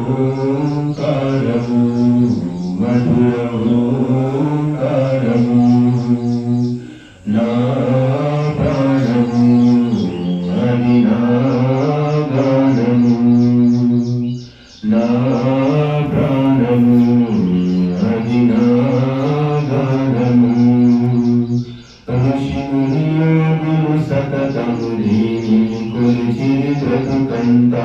ఓంకారము మధుర ఓంకారము నా ప్రాణము అది నా గానము నా ప్రాణము అది నా గానము ఋషిముని సతతము దీని కొలిచి బ్రతుకంతా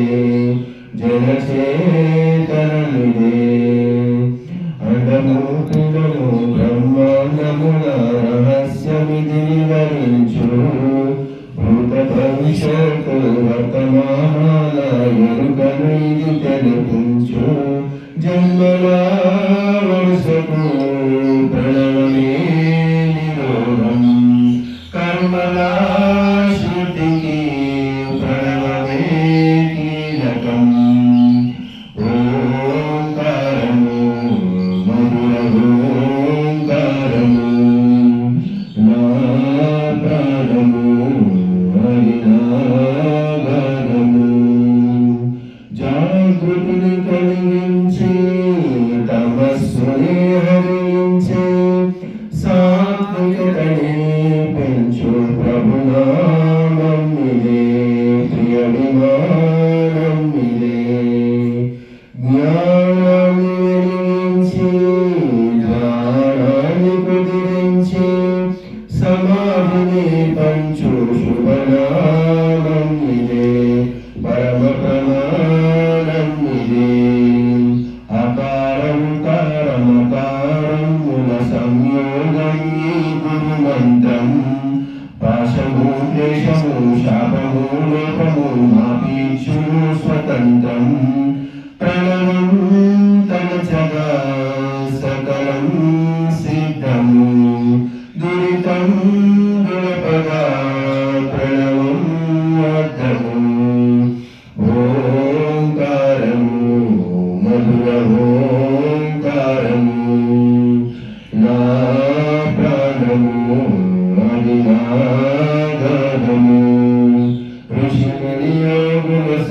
జగజీవం ఇదే జనచేతనమిదే. అండమూర్తులను బ్రహ్మాండముల రహస్యమిది వివరించు భూత భవిష్యత్తు వర్తమానాల ఎరుకను ఇది తెలిపించు. జన్మల వరుసకు ప్రణవమే నిరోధం. కర్మల సమాధిని పంచు శుభనామం ఇదే పరమ ప్రమాణం ఇదే అకారం కారమకారం ముల సంయోగం పాశము దేశము శాపము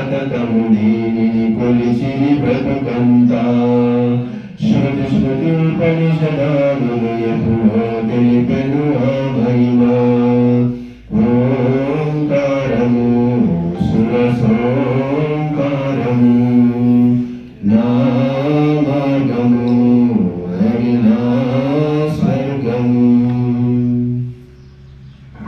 సతతము దీనిని కొలిసి బ్రతుకంతా. శృతి శృతి ఉపనిషదా